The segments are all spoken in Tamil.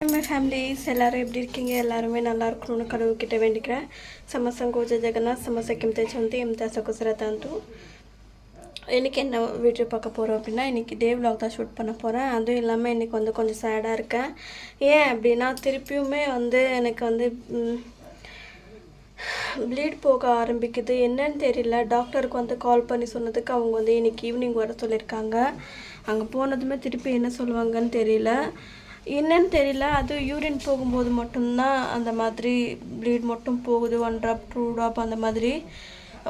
மை ஃபேமிலிஸ் எல்லோரும் எப்படி இருக்கீங்க? எல்லாருமே நல்லா இருக்கணும்னு கடவுள்கிட்ட வேண்டிக்கிறேன். சமசம் கோஜ ஜெகநாத் சமசக்கியம் தேச்சந்தி எம் தசகுசரதாந்து இன்றைக்கி என்ன வீடியோ பார்க்க போகிறோம் அப்படின்னா இன்றைக்கி டே விலாக் தான் ஷூட் பண்ண போகிறேன் அதுவும் இல்லாமல் இன்றைக்கி வந்து கொஞ்சம் சேடாக இருக்கேன். ஏன் அப்படின்னா திருப்பியுமே வந்து எனக்கு வந்து ப்ளீட் போக ஆரம்பிக்குது. என்னன்னு தெரியல. டாக்டருக்கு வந்து கால் பண்ணி சொன்னதுக்கு அவங்க வந்து இன்றைக்கி ஈவினிங் வர சொல்லியிருக்காங்க. அங்கே போனதுமே திருப்பி என்ன சொல்லுவாங்கன்னு தெரியல. என்னன்னு தெரியல. அது யூரின் போகும்போது மட்டும்தான் அந்த மாதிரி ப்ளீட் மட்டும் போகுது. ஒன் ட்ராப் டூ ட்ராப் அந்த மாதிரி.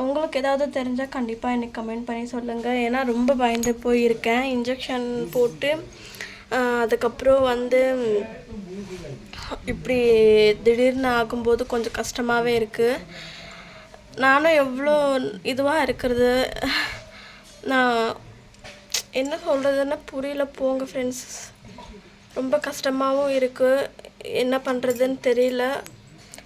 உங்களுக்கு ஏதாவது தெரிஞ்சால் கண்டிப்பாக எனக்கு கமெண்ட் பண்ணி சொல்லுங்கள் ஏன்னா ரொம்ப பயந்து போயிருக்கேன். இன்ஜெக்ஷன் போட்டு அதுக்கப்புறம் வந்து இப்படி திடீர்னு ஆகும்போது கொஞ்சம் கஷ்டமாகவே இருக்குது நானும் எவ்வளோ இதுவாக இருக்கிறது நான் என்ன சொல்கிறதுன்னு புரியல. போங்க ஃப்ரெண்ட்ஸ் ரொம்ப கஷ்டமாகவும் இருக்குது என்ன பண்ணுறதுன்னு தெரியல.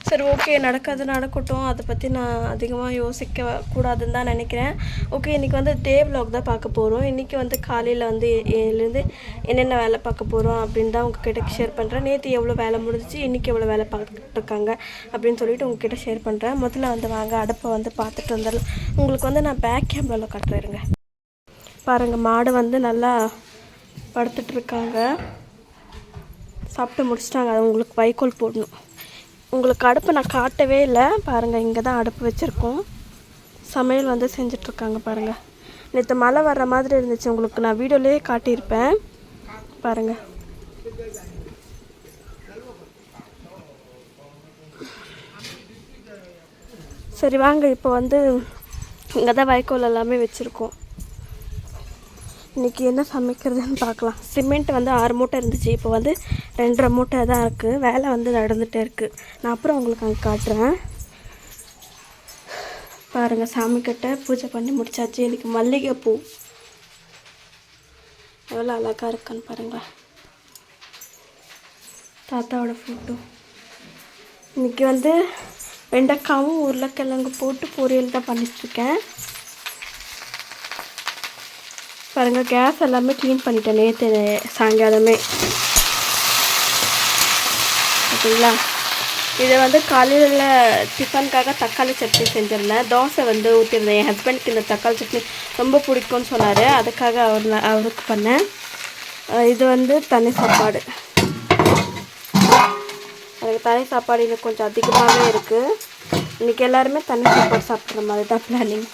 சரி ஓகே நடக்கிறது நடக்கட்டும். அதை பற்றி நான் அதிகமாக யோசிக்க கூடாதுன்னு தான் நினைக்கிறேன். ஓகே இன்றைக்கி வந்து டே விலாக் தான் பார்க்க போகிறோம் இன்றைக்கி வந்து காலையில் வந்து எழுந்து என்னென்ன வேலை பார்க்க போகிறோம் அப்படின்னு தான் உங்ககிட்ட ஷேர் பண்ணுறேன் நேற்று எவ்வளோ வேலை முடிஞ்சிச்சு இன்றைக்கி எவ்வளோ வேலை பார்த்துட்ருக்காங்க அப்படின்னு சொல்லிட்டு உங்ககிட்ட ஷேர் பண்ணுறேன் முதல்ல வந்து வாங்க அடுப்பை வந்து பார்த்துட்டு வந்துடலாம். உங்களுக்கு வந்து நான் பேக் கேமராவில் கட்டுறேருங்க பாருங்கள் மாடு வந்து நல்லா படுத்துட்ருக்காங்க இருக்காங்க. சாப்பிட்டு முடிச்சிட்டாங்க. அது உங்களுக்கு வைக்கோல் போடணும். உங்களுக்கு அடுப்பு நான் காட்டவே இல்லை. பாருங்கள் இங்கே தான் அடுப்பு வச்சுருக்கோம். சமையல் வந்து செஞ்சிட்ருக்காங்க பாருங்கள் நேற்று மழை வர்ற மாதிரி இருந்துச்சு. உங்களுக்கு நான் வீடியோலேயே காட்டியிருப்பேன். பாருங்கள் சரி வாங்க. இப்போ வந்து இங்கே தான் வைக்கோல் எல்லாமே வச்சுருக்கோம். இன்றைக்கி என்ன சமைக்கிறதுன்னு பார்க்கலாம். சிமெண்ட் வந்து ஆறு மூட்டை இருந்துச்சு. இப்போ வந்து ரெண்டரை மூட்டை தான் இருக்குது வேலை வந்து நடந்துகிட்டே இருக்குது நான் அப்புறம் உங்களுக்கு அங்கே காட்டுறேன். பாருங்கள் சாமிக்கிட்ட பூஜை பண்ணி முடிச்சாச்சு. இன்னைக்கு பூ. எவ்வளோ அழகாக இருக்குன்னு பாருங்களேன் தாத்தாவோட ஃபோட்டோ இன்றைக்கி வந்து வெண்டைக்காவும் உருளைக்கிழங்கு போட்டு பொரியல் தான் பண்ணிட்டுருக்கேன் பாருங்கள் கேஸ் எல்லாமே க்ளீன் பண்ணிட்டேன் நேற்று சாயங்காலமே. ஓகேங்களா இதை வந்து காலையில் டிஃபனுக்காக தக்காளி சட்னி செஞ்சிருந்தேன். தோசை வந்து ஊற்றிருந்தேன் என் ஹஸ்பண்டுக்கு இந்த தக்காளி சட்னி ரொம்ப பிடிக்கும்னு சொன்னார். அதுக்காக அவர் அவருக்கு பண்ணேன். இது வந்து தனி சாப்பாடு. எனக்கு தனி சாப்பாடு இன்னும் கொஞ்சம் அதிகமாகவே இருக்குது இன்றைக்கி எல்லாருமே தனி சாப்பாடு சாப்பிட்ற மாதிரி தான் பிளானிங்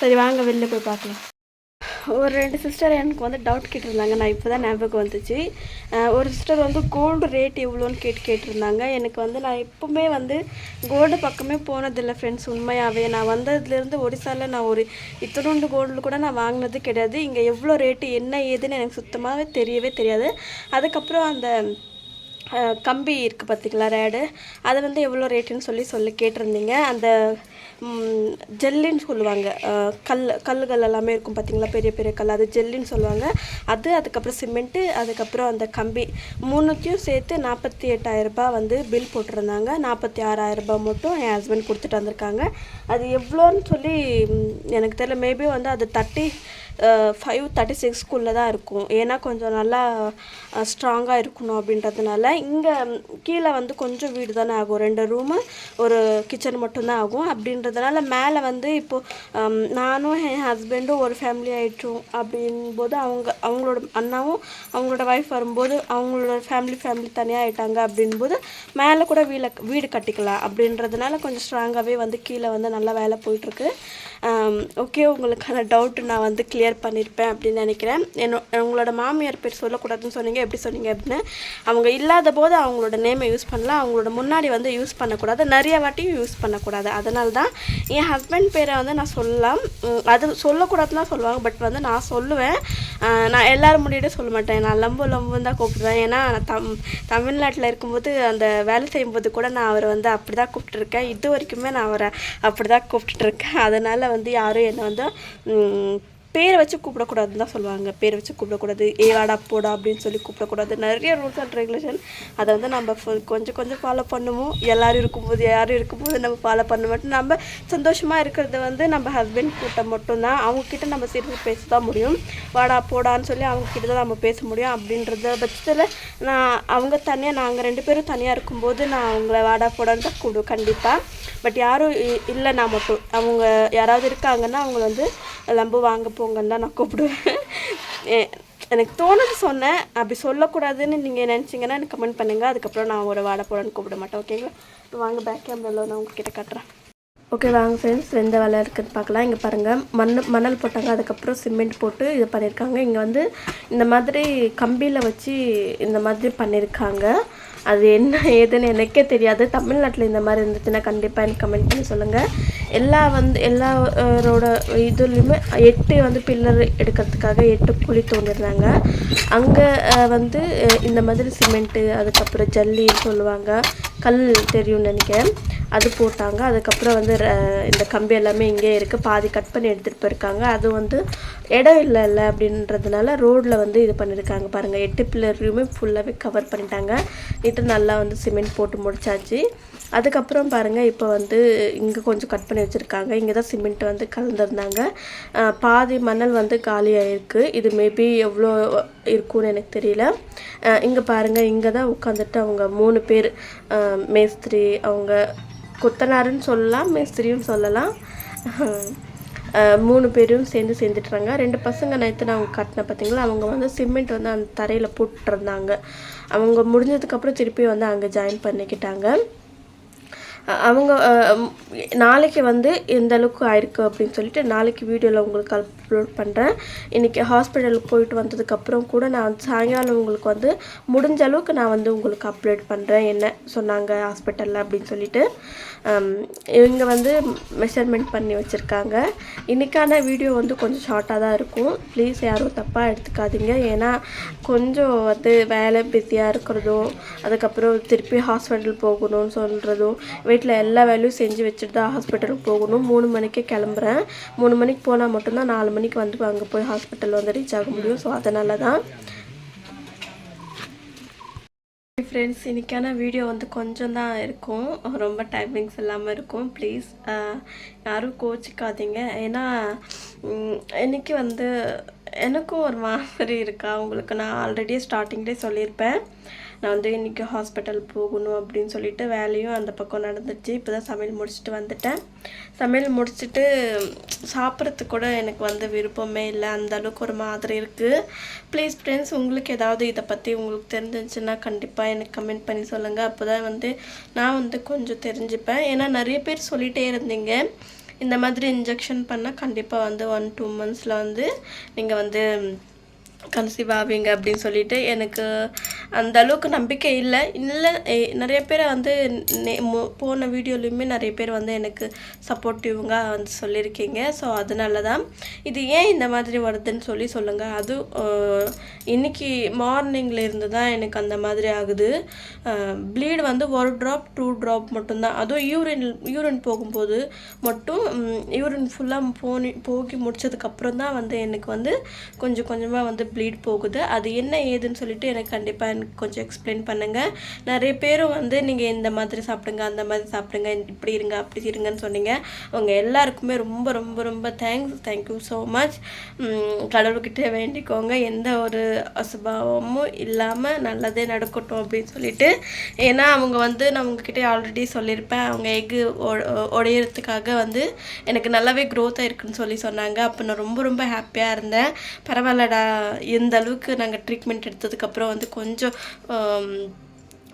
சரி வாங்க வெளில போய் பார்க்கலாம். ஒரு ரெண்டு சிஸ்டர் எனக்கு வந்து டவுட் கேட்டிருந்தாங்க. நான் இப்போ தான் ஞாபகம் வந்துச்சு. ஒரு சிஸ்டர் வந்து கோல்டு ரேட் எவ்வளோன்னு கேட்டு கேட்டிருந்தாங்க. எனக்கு வந்து நான் எப்பவுமே வந்து கோல்டு பக்கமே போனதில்லை ஃப்ரெண்ட்ஸ் உண்மையாகவே நான் வந்ததுலேருந்து ஒடிசாவில் நான் ஒரு இத்தனோண்டு கோல்டு கூட நான் வாங்கினது கிடையாது. இங்கே எவ்வளோ ரேட்டு என்ன ஏதுன்னு எனக்கு சுத்தமாகவே தெரியவே தெரியாது. அதுக்கப்புறம் அந்த கம்பி இருக்குது பார்த்தீங்களா ரேடு அது வந்து எவ்வளோ ரேட்டுன்னு சொல்லி சொல்லி கேட்டிருந்தீங்க. அந்த ஜெல்லின்னு சொல்லுவாங்க. கல் கல்லுகள் எல்லாமே இருக்கும் பார்த்தீங்களா பெரிய பெரிய கல். அது ஜெல்லின்னு சொல்லுவாங்க. அது அதுக்கப்புறம் சிமெண்ட்டு அதுக்கப்புறம் அந்த கம்பி. மூணுத்தையும் சேர்த்து நாற்பத்தி எட்டாயிரரூபா வந்து பில் போட்டிருந்தாங்க. நாற்பத்தி ஆறாயிரரூபா மட்டும் என் ஹஸ்பண்ட் கொடுத்துட்டு வந்திருக்காங்க. அது எவ்வளோன்னு சொல்லி எனக்கு தெரியல. மேபி வந்து அது தட்டி ஃபைவ் தேர்ட்டி சிக்ஸ்க்குள்ளே தான் இருக்கும். ஏன்னா கொஞ்சம் நல்லா ஸ்ட்ராங்காக இருக்கணும் அப்படின்றதுனால இங்கே கீழே வந்து கொஞ்சம் வீடு தானே ஆகும். ரெண்டு ரூமு ஒரு கிச்சன் மட்டும்தான் ஆகும். அப்படின்றதுனால மேலே வந்து இப்போது நானும் என் ஹஸ்பண்டும் ஒரு ஃபேமிலி ஆகிட்டோம் அப்படின்போது அவங்க அவங்களோட அண்ணாவும் அவங்களோட ஒய்ஃப் வரும்போது அவங்களோட ஃபேமிலி ஃபேமிலி தனியாக ஆகிட்டாங்க அப்படின்போது மேலே கூட வீட வீடு கட்டிக்கலாம் அப்படின்றதுனால கொஞ்சம் ஸ்ட்ராங்காகவே வந்து கீழே வந்து நல்லா வேலை போயிட்டுருக்கு. ஓகே உங்களுக்கான டவுட் நான் வந்து கிளியர் பண்ணியிருப்பேன் அப்படின்னு நினைக்கிறேன். என்னோ உங்களோட மாமியார் பேர் சொல்லக்கூடாதுன்னு சொன்னீங்க எப்படி சொன்னீங்க அப்படின்னு? அவங்க இல்லாத போது அவங்களோட நேமை யூஸ் பண்ணலாம். அவங்களோட முன்னாடி வந்து யூஸ் பண்ணக்கூடாது. நிறைய வாட்டியும் யூஸ் பண்ணக்கூடாது. அதனால தான் என் ஹஸ்பண்ட் பேரை வந்து நான் சொல்லலாம். அது சொல்லக்கூடாதுன்னு தான் சொல்லுவாங்க பட் வந்து நான் சொல்லுவேன். நான் எல்லோரும் முன்னாடியே சொல்ல மாட்டேன். நான் லம்பு லம்புன்னு தான் கூப்பிடுவேன். ஏன்னா நான் தம் தமிழ்நாட்டில் இருக்கும்போது அந்த வேலை செய்யும்போது கூட நான் அவரை வந்து அப்படி தான் கூப்பிட்டுருக்கேன். இது வரைக்குமே நான் அவரை அப்படி தான் கூப்பிட்டுருக்கேன் அதனால் வந்து யாரும் என்னை வந்து பேரை வச்சு கூப்பிடக்கூடாதுன்னு தான் சொல்லுவாங்க. பேரை வச்சு கூப்பிடக்கூடாது. ஏ வாடா போடா அப்படின்னு சொல்லி கூப்பிடக்கூடாது. நிறைய ரூல்ஸ் அண்ட் ரெகுலேஷன் அதை வந்து நம்ம கொஞ்சம் கொஞ்சம் ஃபாலோ பண்ணுவோம். எல்லோரும் இருக்கும்போது யாரும் இருக்கும்போது நம்ம ஃபாலோ பண்ண மாட்டோம். நம்ம சந்தோஷமாக இருக்கிறது வந்து நம்ம ஹஸ்பண்ட் கூட்ட மட்டும்தான். அவங்கக்கிட்ட நம்ம சிரித்து பேச தான் முடியும். வாடா போடான்னு சொல்லி அவங்கக்கிட்ட தான் நம்ம பேச முடியும். அப்படின்றத பட்சத்தில் நான் அவங்க தனியாக நாங்கள் ரெண்டு பேரும் தனியாக இருக்கும்போது நான் அவங்கள வாடா போடான்னு தான் கூப்பிடுவேன். கண்டிப்பாக பட் யாரும் இ- நான் மட்டும். அவங்க யாராவது இருக்காங்கன்னா அவங்கள வந்து லம்பு வாங்க போங்கன்னு தான் நான் கூப்பிடுவேன். எனக்கு தோணுது சொன்னேன். அப்படி சொல்லக்கூடாதுன்னு நீங்கள் நினச்சிங்கன்னா எனக்கு கமெண்ட் பண்ணுங்கள் அதுக்கப்புறம் நான் ஒரு வாட போடன்னு கூப்பிட மாட்டேன். ஓகேங்களா வாங்க பேக் கேமராவில் நான் உங்ககிட்ட காட்டுறேன். ஓகே வாங்க ஃப்ரெண்ட்ஸ் எந்த வேலை இருக்குதுன்னு பார்க்கலாம். இங்கே பாருங்கள் மண் மணல் போட்டாங்க. அதுக்கப்புறம் சிமெண்ட் போட்டு இது பண்ணியிருக்காங்க. இங்கே வந்து இந்த மாதிரி கம்பியில் வச்சு இந்த மாதிரி பண்ணியிருக்காங்க. அது என்ன ஏதுன்னு எனக்கே தெரியாது. தமிழ்நாட்டில் இந்த மாதிரி இருந்துச்சுன்னா கண்டிப்பாக எனக்கு கமெண்ட் பண்ணி சொல்லுங்கள் எல்லா வந்து எல்லாரோட இதுலேயுமே எட்டு வந்து பில்லர் எடுக்கிறதுக்காக எட்டு குழி தோண்டிருந்தாங்க அங்கே வந்து இந்த மாதிரி சிமெண்ட்டு அதுக்கப்புறம் ஜல்லின்னு சொல்லுவாங்க. கல் தெரியும்னு நினைக்கிறேன். அது போட்டாங்க. அதுக்கப்புறம் வந்து ர- இந்த கம்பி எல்லாமே இங்கே இருக்குது பாதி கட் பண்ணி எடுத்துகிட்டு போயிருக்காங்க. அது வந்து இடம் இல்லைல்ல அப்படின்றதுனால ரோட்டில் வந்து இது பண்ணியிருக்காங்க பாருங்கள் எட்டு பில்லரையுமே ஃபுல்லாகவே கவர் பண்ணிட்டாங்க. இது நல்லா வந்து சிமெண்ட் போட்டு முடிச்சாச்சு. அதுக்கப்புறம் பாருங்கள் இப்போ வந்து இங்கே கொஞ்சம் கட் பண்ணி வச்சுருக்காங்க. இங்கே தான் சிமெண்ட் வந்து கலந்துருந்தாங்க. பாதி மணல் வந்து காலியாயிருக்கு இது மேபி எவ்வளோ இருக்கும்னு எனக்கு தெரியல. இங்கே பாருங்கள் இங்கே தான் உட்காந்துட்டு அவங்க மூணு பேர் மேஸ்திரி அவங்க கொத்தனாருன்னு சொல்லலாம் மேஸ்திரியும் சொல்லலாம். மூணு பேரும் சேர்ந்து சேர்ந்துட்டுறாங்க. ரெண்டு பசங்க நேற்று நான் அவங்க கட்டின பார்த்தீங்களா அவங்க வந்து சிமெண்ட் வந்து அந்த தரையில் போட்டுருந்தாங்க அவங்க முடிஞ்சதுக்கப்புறம் திருப்பி வந்து அங்கே ஜாயின் பண்ணிக்கிட்டாங்க. அவங்க நாளைக்கு வந்து எந்த அளவுக்கு ஆயிருக்கு அப்படின்னு சொல்லிட்டு நாளைக்கு வீடியோவில் உங்களுக்கு அப்லோட் பண்ணுறேன் இன்றைக்கி ஹாஸ்பிட்டலுக்கு போயிட்டு வந்ததுக்கப்புறம் கூட நான் வந்து சாயங்காலம் உங்களுக்கு வந்து முடிஞ்ச அளவுக்கு நான் வந்து உங்களுக்கு அப்லோட் பண்ணுறேன் என்ன சொன்னாங்க ஹாஸ்பிட்டலில் அப்படின்னு சொல்லிட்டு. இவங்க வந்து மெஷர்மெண்ட் பண்ணி வச்சுருக்காங்க. இன்றைக்கான வீடியோ வந்து கொஞ்சம் ஷார்ட்டாக தான் இருக்கும். ப்ளீஸ் யாரும் தப்பாக எடுத்துக்காதீங்க. ஏன்னா கொஞ்சம் வந்து வேலை பிஸியாக இருக்கிறதும் அதுக்கப்புறம் திருப்பி ஹாஸ்பிட்டல் போகணும்னு சொல்கிறதும் வீட்டில் எல்லா வேலையும் செஞ்சு வச்சுட்டு தான் ஹாஸ்பிட்டலுக்கு போகணும். மூணு மணிக்கே கிளம்புறேன். மூணு மணிக்கு போனால் மட்டும்தான் நாலு மணிக்கு வந்து அங்கே போய் ஹாஸ்பிட்டல் வந்து ரீச் ஆக முடியும். ஸோ அதனால தான் ஃப்ரெண்ட்ஸ் இன்றைக்கான வீடியோ வந்து கொஞ்சம் தான் இருக்கும். ரொம்ப டைமிங்ஸ் இல்லாமல் இருக்கும். ப்ளீஸ் யாரும் கோச்சிக்காதீங்க. ஏன்னா இன்றைக்கி வந்து எனக்கும் ஒரு மாதிரி இருக்கா? உங்களுக்கு நான் ஆல்ரெடி ஸ்டார்டிங்லேயே சொல்லியிருப்பேன். நான் வந்து இன்றைக்கி ஹாஸ்பிட்டல் போகணும் அப்படின்னு சொல்லிட்டு வேலையும் அந்த பக்கம் நடந்துச்சு. இப்போ தான் சமையல் முடிச்சுட்டு வந்துட்டேன். சமையல் முடிச்சுட்டு சாப்பிட்றதுக்கு கூட எனக்கு வந்து விருப்பமே இல்லை. அந்த அளவுக்கு ஒரு மாதிரி இருக்குது ப்ளீஸ் ஃப்ரெண்ட்ஸ் உங்களுக்கு ஏதாவது இதை பற்றி உங்களுக்கு தெரிஞ்சிச்சுன்னா கண்டிப்பாக எனக்கு கமெண்ட் பண்ணி சொல்லுங்கள் அப்போ தான் வந்து நான் வந்து கொஞ்சம் தெரிஞ்சுப்பேன். ஏன்னா நிறைய பேர் சொல்லிகிட்டே இருந்தீங்க. இந்த மாதிரி இன்ஜெக்ஷன் பண்ணால் கண்டிப்பாக வந்து ஒன் டூ மந்த்ஸில் வந்து நீங்கள் வந்து கன்சீவ் ஆவீங்க அப்படின்னு சொல்லிட்டு எனக்கு அந்த அளவுக்கு நம்பிக்கை இல்லை. இல்லை எ- நிறைய பேர் வந்து போன வீடியோலையுமே நிறைய பேர் வந்து எனக்கு சப்போர்ட்டிவ்ங்க வந்து சொல்லியிருக்கீங்க. ஸோ அதனால தான் இது ஏன் இந்த மாதிரி வருதுன்னு சொல்லி சொல்லுங்கள் அது இன்றைக்கி இன்னைக்கு மார்னிங்கில் இருந்து தான் எனக்கு அந்த மாதிரி ஆகுது. ப்ளீட் வந்து ஒரு ட்ராப் டூ ட்ராப் மட்டும்தான். அதுவும் யூரின் யூரின் போகும்போது மட்டும் யூரின் ஃபுல்லாக போனி போகி முடிச்சதுக்கப்புறம் தான் வந்து எனக்கு வந்து கொஞ்சம் கொஞ்சமாக வந்து ப்ளீட் போகுது. அது என்ன ஏதுன்னு சொல்லிட்டு எனக்கு கண்டிப்பாக எனக்கு கொஞ்சம் எக்ஸ்பிளைன் பண்ணுங்கள் நிறைய பேரும் வந்து நீங்கள் இந்த மாதிரி சாப்பிடுங்க அந்த மாதிரி சாப்பிடுங்க இப்படி இருங்க அப்படி இருங்கன்னு சொன்னீங்க. அவங்க எல்லாருக்குமே ரொம்ப ரொம்ப ரொம்ப தேங்க்ஸ் தேங்க்யூ ஸோ மச் கடவுள்கிட்ட வேண்டிக்கோங்க. எந்த ஒரு அசுபாவமும் இல்லாமல் நல்லதே நடக்கட்டும் அப்படின்னு சொல்லிட்டு. ஏன்னா அவங்க வந்து நான் உங்ககிட்ட ஆல்ரெடி சொல்லியிருப்பேன். அவங்க எக்கு உடையிறதுக்காக வந்து எனக்கு நல்லாவே க்ரோத் ஆயிருக்குன்னு சொல்லி சொன்னாங்க. அப்போ நான் ரொம்ப ரொம்ப ஹாப்பியாக இருந்தேன். பரவாயில்லடா. எந்த அளவுக்கு நாங்கள் ட்ரீட்மெண்ட் எடுத்ததுக்கப்புறம் வந்து கொஞ்சம் அந்தளவுக்கு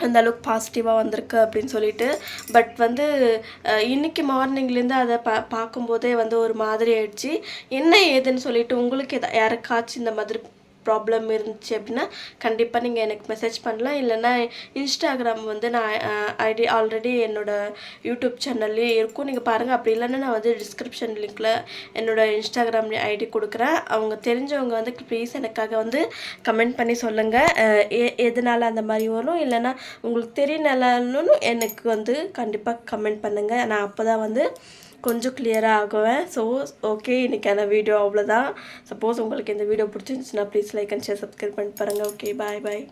அந்த அளவுக்கு பாசிட்டிவாக வந்திருக்கு அப்படின்னு சொல்லிட்டு. பட் வந்து இன்னைக்கு மார்னிங்லேருந்து அதை பா பார்க்கும்போதே வந்து ஒரு மாதிரி ஆயிடுச்சு. என்ன ஏதுன்னு சொல்லிட்டு உங்களுக்கு எதா யாருக்காச்சும் இந்த மாதிரி ப்ராப்ளம் இருந்துச்சு அப்படின்னா கண்டிப்பாக நீங்கள் எனக்கு மெசேஜ் பண்ணலாம். இல்லைன்னா இன்ஸ்டாகிராம் வந்து நான் ஐடி ஆல்ரெடி என்னோடய யூடியூப் சேனல்லே இருக்கும். நீங்கள் பாருங்கள் அப்படி இல்லைன்னா நான் வந்து டிஸ்கிரிப்ஷன் லிங்க்கில் என்னோட இன்ஸ்டாகிராம் ஐடி கொடுக்குறேன். அவங்க தெரிஞ்சவங்க வந்து ப்ளீஸ் எனக்காக வந்து கமெண்ட் பண்ணி சொல்லுங்கள் எதனால் அந்த மாதிரி வரும்? இல்லைன்னா உங்களுக்கு தெரியலன்னு எனக்கு வந்து கண்டிப்பாக கமெண்ட் பண்ணுங்கள் நான் அப்போ தான் வந்து கொஞ்சம் கிளியராக ஆகுவேன். ஸோ ஓகே இன்றைக்கான வீடியோ அவ்வளோதான் சப்போஸ் உங்களுக்கு இந்த வீடியோ பிடிச்சிருந்துச்சுன்னா please like and share subscribe பண்ணி பாருங்கள் ஓகே பாய் பாய்